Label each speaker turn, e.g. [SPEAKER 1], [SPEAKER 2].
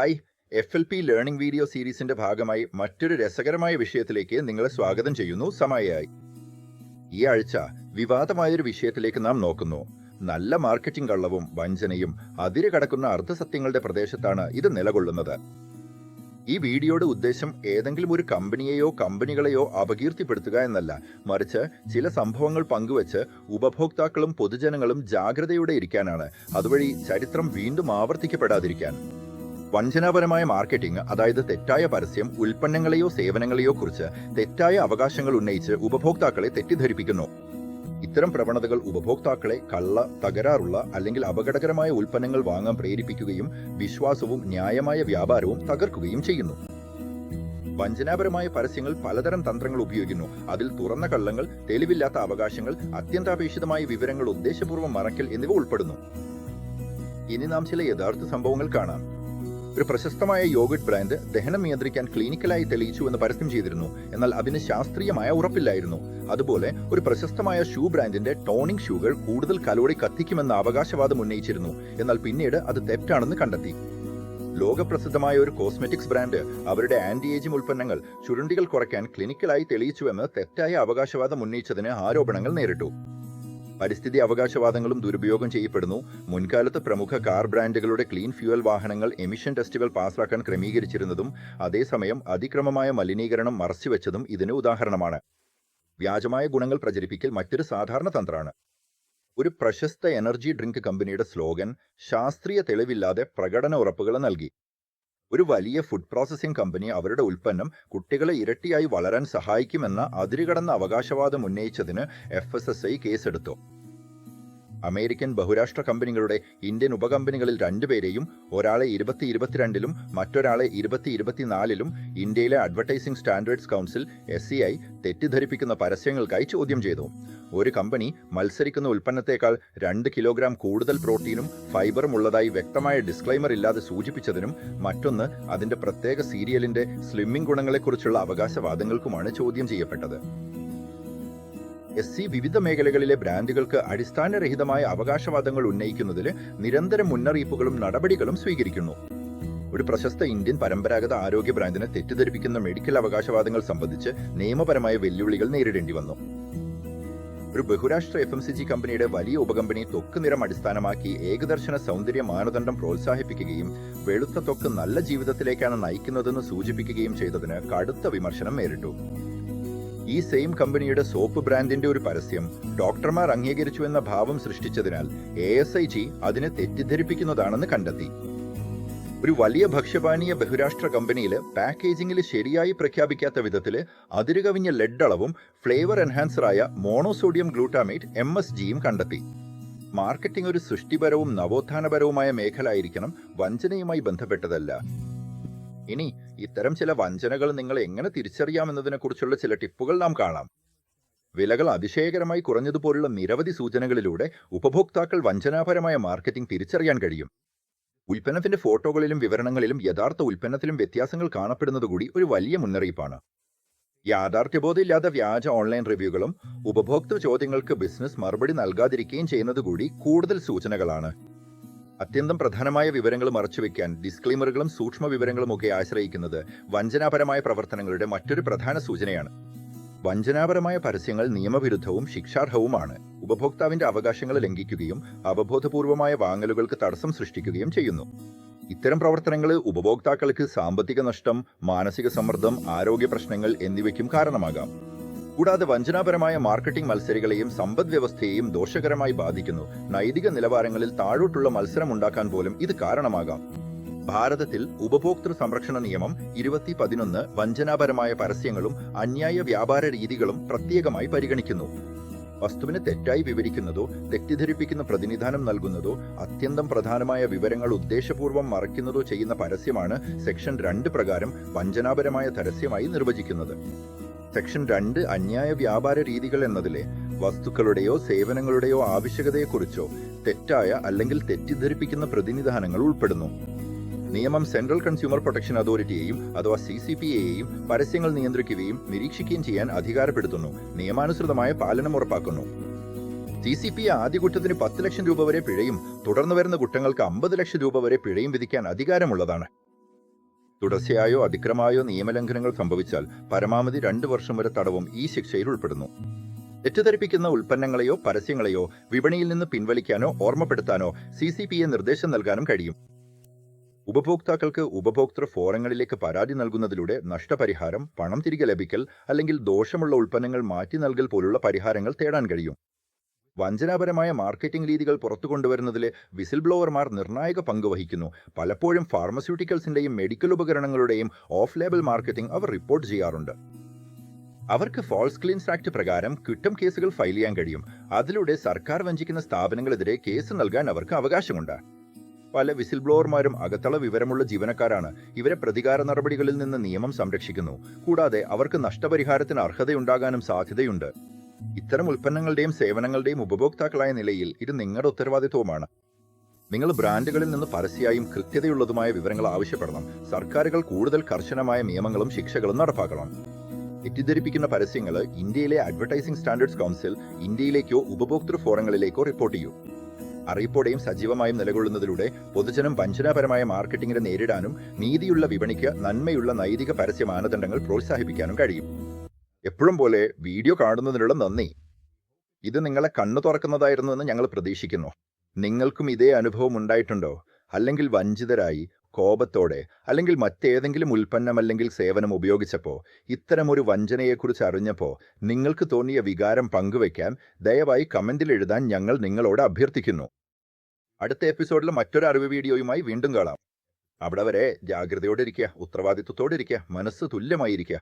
[SPEAKER 1] Hi. F L P learning video സീരീസിന്റെ ഭാഗമായി മറ്റൊരു രസകരമായ വിഷയത്തിലേക്ക് നിങ്ങളെ സ്വാഗതം ചെയ്യുന്നു. സമയായി ഈ ആഴ്ച വിവാദമായൊരു വിഷയത്തിലേക്ക് നാം നോക്കുന്നു. നല്ല മാർക്കറ്റിംഗ് കള്ളവും വഞ്ചനയും അതിര് കടക്കുന്ന അർദ്ധസത്യങ്ങളുടെ പ്രദേശത്താണ് ഇത് നിലകൊള്ളുന്നത്. ഈ വീഡിയോയുടെ ഉദ്ദേശം ഏതെങ്കിലും ഒരു കമ്പനിയെയോ കമ്പനികളെയോ അപകീർത്തിപ്പെടുത്തുക എന്നല്ല. മറിച്ച് ചില സംഭവങ്ങൾ പങ്കുവച്ച് ഉപഭോക്താക്കളും പൊതുജനങ്ങളും ജാഗ്രതയോടെ ഇരിക്കാനാണ്. അതുവഴി ചരിത്രം വീണ്ടും ആവർത്തിക്കപ്പെടാതിരിക്കാൻ. വഞ്ചനാപരമായ മാർക്കറ്റിംഗ് അതായത് തെറ്റായ പരസ്യം ഉൽപ്പന്നങ്ങളെയോ സേവനങ്ങളെയോ കുറിച്ച് തെറ്റായ അവകാശങ്ങൾ ഉന്നയിച്ച് ഉപഭോക്താക്കളെ തെറ്റിദ്ധരിപ്പിക്കുന്നു. ഇത്തരം പ്രവണതകൾ ഉപഭോക്താക്കളെ കള്ള തകരാറുള്ള അല്ലെങ്കിൽ അപകടകരമായ ഉൽപ്പന്നങ്ങൾ വാങ്ങാൻ പ്രേരിപ്പിക്കുകയും വിശ്വാസവും ന്യായമായ വ്യാപാരവും തകർക്കുകയും ചെയ്യുന്നു. വഞ്ചനാപരമായ പരസ്യങ്ങൾ പലതരം തന്ത്രങ്ങൾ ഉപയോഗിക്കുന്നു. അതിൽ തുറന്ന കള്ളങ്ങൾ തെളിവില്ലാത്ത അവകാശങ്ങൾ അത്യന്താപേക്ഷിതമായ വിവരങ്ങൾ ഉദ്ദേശപൂർവം മറയ്ക്കൽ എന്നിവ ഉൾപ്പെടുന്നു. ഇനി നാം ചില യഥാർത്ഥ സംഭവങ്ങൾ കാണാം. ഒരു പ്രശസ്തമായ യോഗട്ട് ബ്രാൻഡ് ദഹനം നിയന്ത്രിക്കാൻ ക്ലിനിക്കലായി തെളിയിച്ചു എന്ന് പരസ്യം ചെയ്തിരുന്നു. എന്നാൽ അതിന് ശാസ്ത്രീയമായ ഉറപ്പില്ലായിരുന്നു. അതുപോലെ ഒരു പ്രശസ്തമായ ഷൂ ബ്രാൻഡിന്റെ ടോണിംഗ് ഷൂകൾ കൂടുതൽ കലോറി കത്തിക്കുമെന്ന അവകാശവാദം ഉന്നയിച്ചിരുന്നു. എന്നാൽ പിന്നീട് അത് തെറ്റാണെന്ന് കണ്ടെത്തി. ലോകപ്രസിദ്ധമായ ഒരു കോസ്മെറ്റിക്സ് ബ്രാൻഡ് അവരുടെ ആന്റി ഏജിംഗ് ഉൽപ്പന്നങ്ങൾ ചുരുണ്ടികൾ കുറയ്ക്കാൻ ക്ലിനിക്കലായി തെളിയിച്ചുവെന്ന് തെറ്റായ അവകാശവാദം ഉന്നയിച്ചതിന് ആരോപണങ്ങൾ നേരിട്ടു. പരിസ്ഥിതി അവകാശവാദങ്ങളും ദുരുപയോഗം ചെയ്യപ്പെടുന്നു. മുൻകാലത്ത് പ്രമുഖ കാർ ബ്രാൻഡുകളുടെ ക്ലീൻ ഫ്യൂവൽ വാഹനങ്ങൾ എമിഷൻ ടെസ്റ്റുകൾ പാസാക്കാൻ ക്രമീകരിച്ചിരുന്നതും അതേസമയം അതിക്രമമായ മലിനീകരണം മറച്ചുവെച്ചതും ഇതിന് ഉദാഹരണമാണ്. വ്യാജമായ ഗുണങ്ങൾ പ്രചരിപ്പിക്കൽ മറ്റൊരു സാധാരണ തന്ത്രമാണ്. ഒരു പ്രശസ്ത എനർജി ഡ്രിങ്ക് കമ്പനിയുടെ സ്ലോഗൻ ശാസ്ത്രീയ തെളിവില്ലാതെ പ്രകടന ഉറപ്പുകൾ നൽകി. ഒരു വലിയ ഫുഡ് പ്രോസസ്സിംഗ് കമ്പനി അവരുടെ ഉൽപ്പന്നം കുട്ടികളെ ഇരട്ടിയായി വളരാൻ സഹായിക്കുമെന്ന അതിരുകടന്ന അവകാശവാദം ഉന്നയിച്ചതിന് എഫ് എസ് എസ് ഐ കേസെടുത്തു. അമേരിക്കൻ ബഹുരാഷ്ട്ര കമ്പനികളുടെ ഇന്ത്യൻ ഉപകമ്പനികളിൽ രണ്ടുപേരെയും ഒരാളെ ഇരുപത്തി ഇരുപത്തിരണ്ടിലും മറ്റൊരാളെ ഇരുപത്തി ഇരുപത്തിനാലിലും ഇന്ത്യയിലെ അഡ്വർടൈസിംഗ് സ്റ്റാൻഡേർഡ്സ് കൗൺസിൽ എസ് തെറ്റിദ്ധരിപ്പിക്കുന്ന പരസ്യങ്ങൾക്കായി ചോദ്യം ചെയ്തു. ഒരു കമ്പനി മത്സരിക്കുന്ന ഉൽപ്പന്നത്തേക്കാൾ രണ്ട് കിലോഗ്രാം കൂടുതൽ പ്രോട്ടീനും ഫൈബറും ഉള്ളതായി വ്യക്തമായ ഡിസ്ക്ലൈമർ ഇല്ലാതെ സൂചിപ്പിച്ചതിനും മറ്റൊന്ന് അതിന്റെ പ്രത്യേക സീരിയലിന്റെ സ്ലിമ്മിംഗ് ഗുണങ്ങളെക്കുറിച്ചുള്ള അവകാശവാദങ്ങൾക്കുമാണ് ചോദ്യം ചെയ്യപ്പെട്ടത്. എസ് സി വിവിധ മേഖലകളിലെ ബ്രാൻഡുകൾക്ക് അടിസ്ഥാനരഹിതമായ അവകാശവാദങ്ങൾ ഉന്നയിക്കുന്നതിൽ നിരന്തരം മുന്നറിയിപ്പുകളും നടപടികളും സ്വീകരിക്കുന്നു. ഒരു പ്രശസ്ത ഇന്ത്യൻ പരമ്പരാഗത ആരോഗ്യ ബ്രാൻഡിനെ തെറ്റിദ്ധരിപ്പിക്കുന്ന മെഡിക്കൽ അവകാശവാദങ്ങൾ സംബന്ധിച്ച് നിയമപരമായ വെല്ലുവിളികൾ നേരിടേണ്ടി വന്നു. ഒരു ബഹുരാഷ്ട്ര എഫ് എം സി ജി കമ്പനിയുടെ വലിയ ഉപകമ്പനി തൊക്ക് നിറം അടിസ്ഥാനമാക്കി ഏകദർശന സൗന്ദര്യ മാനദണ്ഡം പ്രോത്സാഹിപ്പിക്കുകയും വെളുത്ത തൊക്ക് നല്ല ജീവിതത്തിലേക്കാണ് നയിക്കുന്നതെന്ന് സൂചിപ്പിക്കുകയും ചെയ്തതിന് കടുത്ത വിമർശനം നേരിട്ടു. ഈ സെയിം കമ്പനിയുടെ സോപ്പ് ബ്രാൻഡിന്റെ ഒരു പരസ്യം ഡോക്ടർമാർ അംഗീകരിച്ചു എന്ന ഭാവം സൃഷ്ടിച്ചതിനാൽ എ എസ് ഐ ജി അതിനെ തെറ്റിദ്ധരിപ്പിക്കുന്നതാണെന്ന് കണ്ടെത്തി. ഒരു വലിയ ഭക്ഷ്യപാനീയ ബഹുരാഷ്ട്ര കമ്പനിയിൽ പാക്കേജിംഗിൽ ശരിയായി പ്രഖ്യാപിക്കാത്ത വിധത്തിൽ അതിരുകവിഞ്ഞ ലെഡ് അളവും ഫ്ലേവർ എൻഹാൻസറായ മോണോസോഡിയം ഗ്ലൂട്ടാമേറ്റ് എം എസ് ജിയും കണ്ടെത്തി. മാർക്കറ്റിംഗ് ഒരു സൃഷ്ടിപരവും നവോത്ഥാനപരവുമായ മേഖല ആയിരിക്കണം വഞ്ചനയുമായി ബന്ധപ്പെട്ടതല്ല. ഇനി ഇത്തരം ചില വഞ്ചനകൾ നിങ്ങൾ എങ്ങനെ തിരിച്ചറിയാമെന്നതിനെക്കുറിച്ചുള്ള ചില ടിപ്പുകൾ നാം കാണാം. വിലകൾ അതിശയകരമായി കുറഞ്ഞതുപോലുള്ള നിരവധി സൂചനകളിലൂടെ ഉപഭോക്താക്കൾ വഞ്ചനാപരമായ മാർക്കറ്റിംഗ് തിരിച്ചറിയാൻ കഴിയും. ഉൽപ്പന്നത്തിന്റെ ഫോട്ടോകളിലും വിവരണങ്ങളിലും യഥാർത്ഥ ഉൽപ്പന്നത്തിലും വ്യത്യാസങ്ങൾ കാണപ്പെടുന്നതുകൂടി ഒരു വലിയ മുന്നറിയിപ്പാണ്. യാഥാർത്ഥ്യബോധമില്ലാത്ത വ്യാജ ഓൺലൈൻ റിവ്യൂകളും ഉപഭോക്തൃ ചോദ്യങ്ങൾക്ക് ബിസിനസ് മറുപടി നൽകാതിരിക്കുകയും ചെയ്യുന്നതുകൂടി കൂടുതൽ സൂചനകളാണ്. അത്യന്തം പ്രധാനമായ വിവരങ്ങൾ മറച്ചുവെക്കാൻ ഡിസ്ക്ലെയിമറുകളും സൂക്ഷ്മ വിവരങ്ങളും ഒക്കെ ആശ്രയിക്കുന്നത് വഞ്ചനാപരമായ പ്രവർത്തനങ്ങളുടെ മറ്റൊരു പ്രധാന സൂചനയാണ്. വഞ്ചനാപരമായ പരസ്യങ്ങൾ നിയമവിരുദ്ധവും ശിക്ഷാർഹവുമാണ്. ഉപഭോക്താവിന്റെ അവകാശങ്ങൾ ലംഘിക്കുകയും അവബോധപൂർവമായ വാങ്ങലുകൾക്ക് തടസ്സം സൃഷ്ടിക്കുകയും ചെയ്യുന്നു. ഇത്തരം പ്രവർത്തനങ്ങൾ ഉപഭോക്താക്കൾക്ക് സാമ്പത്തിക നഷ്ടം മാനസിക സമ്മർദ്ദം ആരോഗ്യ പ്രശ്നങ്ങൾ എന്നിവയ്ക്കും കാരണമാകാം. കൂടാതെ വഞ്ചനാപരമായ മാർക്കറ്റിംഗ് മത്സരികളെയും സമ്പദ് വ്യവസ്ഥയെയും ദോഷകരമായി ബാധിക്കുന്നു. നൈതിക നിലവാരങ്ങളിൽ താഴോട്ടുള്ള മത്സരം ഉണ്ടാക്കാൻ പോലും ഇത് കാരണമാകാം. ഭാരതത്തിൽ ഉപഭോക്തൃ സംരക്ഷണ നിയമം ഇരുപത്തി പതിനൊന്ന് വഞ്ചനാപരമായ പരസ്യങ്ങളും അന്യായ വ്യാപാര രീതികളും പ്രത്യേകമായി പരിഗണിക്കുന്നു. വസ്തുവിനെ തെറ്റായി വിവരിക്കുന്നതോ തെറ്റിദ്ധരിപ്പിക്കുന്ന പ്രതിനിധാനം നൽകുന്നതോ അത്യന്തം പ്രധാനമായ വിവരങ്ങൾ ഉദ്ദേശപൂർവം മറയ്ക്കുന്നതോ ചെയ്യുന്ന പരസ്യമാണ് സെക്ഷൻ രണ്ട് പ്രകാരം വഞ്ചനാപരമായ പരസ്യമായി നിർവചിക്കുന്നത്. സെക്ഷൻ രണ്ട് അന്യായ വ്യാപാര രീതികൾ എന്നതിലെ വസ്തുക്കളുടെയോ സേവനങ്ങളുടെയോ ആവശ്യകതയെക്കുറിച്ചോ തെറ്റായ അല്ലെങ്കിൽ തെറ്റിദ്ധരിപ്പിക്കുന്ന പ്രതിനിധാനങ്ങൾ ഉൾപ്പെടുന്നു. നിയമം സെൻട്രൽ കൺസ്യൂമർ പ്രൊട്ടക്ഷൻ അതോറിറ്റിയെയും അഥവാ സി സി പി എയെയും പരസ്യങ്ങൾ നിയന്ത്രിക്കുകയും നിരീക്ഷിക്കുകയും ചെയ്യാൻ അധികാരപ്പെടുത്തുന്നു. നിയമാനുസൃതമായ പാലനം ഉറപ്പാക്കുന്നു. സി സി പി ആദ്യ കുറ്റത്തിന് പത്ത് ലക്ഷം രൂപ വരെ പിഴയും തുടർന്ന് വരുന്ന കുറ്റങ്ങൾക്ക് അമ്പത് ലക്ഷം രൂപ വരെ പിഴയും വിധിക്കാൻ അധികാരമുള്ളതാണ്. തുടർച്ചയായോ അതിക്രമായോ നിയമലംഘനങ്ങൾ സംഭവിച്ചാൽ പരമാവധി രണ്ടു വർഷം വരെ തടവും ഈ ശിക്ഷയിൽ ഉൾപ്പെടുന്നു. തെറ്റിദ്ധരിപ്പിക്കുന്ന ഉൽപ്പന്നങ്ങളെയോ പരസ്യങ്ങളെയോ വിപണിയിൽ നിന്ന് പിൻവലിക്കാനോ ഓർമ്മപ്പെടുത്താനോ സി സി പി എ നിർദ്ദേശം നൽകാനും കഴിയും. ഉപഭോക്താക്കൾക്ക് ഉപഭോക്തൃ ഫോറങ്ങളിലേക്ക് പരാതി നൽകുന്നതിലൂടെ നഷ്ടപരിഹാരം പണം തിരികെ ലഭിക്കൽ അല്ലെങ്കിൽ ദോഷമുള്ള ഉൽപ്പന്നങ്ങൾ മാറ്റി നൽകൽ പോലുള്ള പരിഹാരങ്ങൾ തേടാൻ കഴിയും. വഞ്ചനാപരമായ മാർക്കറ്റിംഗ് രീതികൾ പുറത്തു കൊണ്ടുവരുന്നതിൽ വിസിൽ ബ്ലോവർമാർ നിർണായക പങ്ക് വഹിക്കുന്നു. പലപ്പോഴും ഫാർമസ്യൂട്ടിക്കൽസിന്റെയും മെഡിക്കൽ ഉപകരണങ്ങളുടെയും ഓഫ് ലേബൽ മാർക്കറ്റിംഗ് അവർ റിപ്പോർട്ട് ചെയ്യാറുണ്ട്. അവർക്ക് ഫോൾസ് ക്ലീൻസ് ആക്ട് പ്രകാരം കുറ്റം കേസുകൾ ഫയൽ ചെയ്യാൻ കഴിയും. അതിലൂടെ സർക്കാർ വഞ്ചിക്കുന്ന സ്ഥാപനങ്ങളെതിരെ കേസ് നൽകാൻ അവർക്ക് അവകാശമുണ്ട്. പല വിസിൽ ബ്ലോവർമാരും അകത്തള വിവരമുള്ള ജീവനക്കാരാണ്. ഇവരെ പ്രതികാര നടപടികളിൽ നിന്ന് നിയമം സംരക്ഷിക്കുന്നു. കൂടാതെ അവർക്ക് നഷ്ടപരിഹാരത്തിന് അർഹതയുണ്ടാകാനും സാധ്യതയുണ്ട്. ഇത്തരം ഉൽപ്പന്നങ്ങളുടെയും സേവനങ്ങളുടെയും ഉപഭോക്താക്കളായ നിലയിൽ ഇത് നിങ്ങളുടെ ഉത്തരവാദിത്വമാണ് നിങ്ങൾ ബ്രാൻഡുകളിൽ നിന്ന് പരസ്യമായും കൃത്യതയുള്ളതുമായ വിവരങ്ങൾ ആവശ്യപ്പെടണം. സർക്കാരുകൾ കൂടുതൽ കർശനമായ നിയമങ്ങളും ശിക്ഷകളും നടപ്പാക്കണം. തെറ്റിദ്ധരിപ്പിക്കുന്ന പരസ്യങ്ങൾ ഇന്ത്യയിലെ അഡ്വർടൈസിംഗ് സ്റ്റാൻഡേർഡ്സ് കൗൺസിൽ ഇന്ത്യയിലേക്കോ ഉപഭോക്തൃ ഫോറങ്ങളിലേക്കോ റിപ്പോർട്ട് ചെയ്യൂ. അറിയിപ്പോടെയും സജീവമായും നിലകൊള്ളുന്നതിലൂടെ പൊതുജനം വഞ്ചനാപരമായ മാർക്കറ്റിംഗിനെ നേരിടാനും നീതിയുള്ള വിപണിക്ക് നന്മയുള്ള നൈതിക പരസ്യ മാനദണ്ഡങ്ങൾ പ്രോത്സാഹിപ്പിക്കാനും കഴിയും. എപ്പോഴും പോലെ വീഡിയോ കാണുന്നതിനുള്ള നന്ദി. ഇത് നിങ്ങളെ കണ്ണു തുറക്കുന്നതായിരുന്നു എന്ന് ഞങ്ങൾ പ്രതീക്ഷിക്കുന്നു. നിങ്ങൾക്കും ഇതേ അനുഭവം ഉണ്ടായിട്ടുണ്ടോ? അല്ലെങ്കിൽ വഞ്ചിതരായി കോപത്തോടെ അല്ലെങ്കിൽ മറ്റേതെങ്കിലും ഉൽപ്പന്നം അല്ലെങ്കിൽ സേവനം ഉപയോഗിച്ചപ്പോൾ ഇത്തരമൊരു വഞ്ചനയെക്കുറിച്ച് അറിഞ്ഞപ്പോൾ നിങ്ങൾക്ക് തോന്നിയ വികാരം പങ്കുവയ്ക്കാൻ ദയവായി കമന്റിൽ എഴുതാൻ ഞങ്ങൾ നിങ്ങളോട് അഭ്യർത്ഥിക്കുന്നു. അടുത്ത എപ്പിസോഡിൽ മറ്റൊരു അറിവ് വീഡിയോയുമായി വീണ്ടും കാണാം. അവിടെ വരെ ജാഗ്രതയോടെ ഇരിക്കുക ഉത്തരവാദിത്വത്തോടെ ഇരിക്കുക മനസ്സ് തുല്യമായിരിക്കുക.